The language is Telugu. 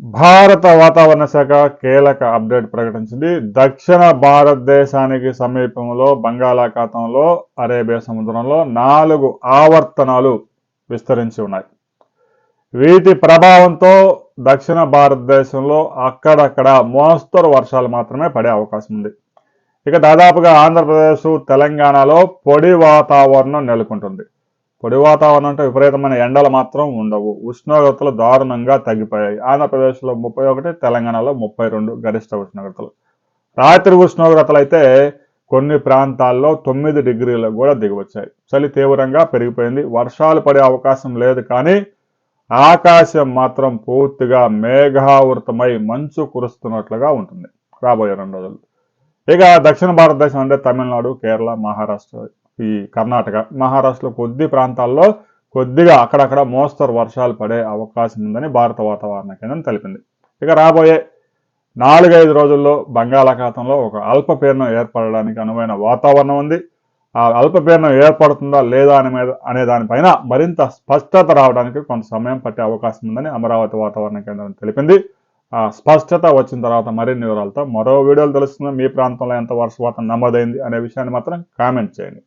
భారత వాతావరణ శాఖ కీలక అప్డేట్ ప్రకటించింది. దక్షిణ భారతదేశానికి సమీపంలో బంగాళాఖాతంలో అరేబియా సముద్రంలో నాలుగు ఆవర్తనాలు విస్తరించి ఉన్నాయి. వీటి ప్రభావంతో దక్షిణ భారతదేశంలో అక్కడక్కడ మోస్తరు వర్షాలు మాత్రమే పడే అవకాశం ఉంది. ఇక దాదాపుగా ఆంధ్రప్రదేశ్ తెలంగాణలో పొడి వాతావరణం నెలకొంటుంది. పొడి వాతావరణం అంటే విపరీతమైన ఎండలు మాత్రం ఉండవు. ఉష్ణోగ్రతలు దారుణంగా తగ్గిపోయాయి. ఆంధ్రప్రదేశ్లో ముప్పై ఒకటి తెలంగాణలో ముప్పై రెండు గరిష్ట ఉష్ణోగ్రతలు. రాత్రి ఉష్ణోగ్రతలు అయితే కొన్ని ప్రాంతాల్లో తొమ్మిది డిగ్రీలకు కూడా దిగివచ్చాయి. చలి తీవ్రంగా పెరిగిపోయింది. వర్షాలు పడే అవకాశం లేదు కానీ ఆకాశం మాత్రం పూర్తిగా మేఘావృతమై మంచు కురుస్తున్నట్లుగా ఉంటుంది. రాబోయే రెండు రోజులు. ఇక దక్షిణ భారతదేశం అంటే తమిళనాడు కేరళ మహారాష్ట్ర ఈ కర్ణాటక మహారాష్ట్రలో కొద్ది ప్రాంతాల్లో కొద్దిగా అక్కడక్కడ మోస్తరు వర్షాలు పడే అవకాశం ఉందని భారత వాతావరణ కేంద్రం తెలిపింది. ఇక రాబోయే నాలుగైదు రోజుల్లో బంగాళాఖాతంలో ఒక అల్పపీడనం ఏర్పడడానికి అనువైన వాతావరణం ఉంది. ఆ అల్పపీడనం ఏర్పడుతుందా లేదా అనే మీద అనే దానిపైన మరింత స్పష్టత రావడానికి కొంత సమయం పట్టే అవకాశం ఉందని అమరావతి వాతావరణ కేంద్రం తెలిపింది. ఆ స్పష్టత వచ్చిన తర్వాత మరిన్ని వివరాలతో మరో వీడియోలు తెలుస్తుంది మీ ప్రాంతంలో ఎంత వర్షపాతం నమోదైంది అనే విషయాన్ని మాత్రం కామెంట్ చేయండి.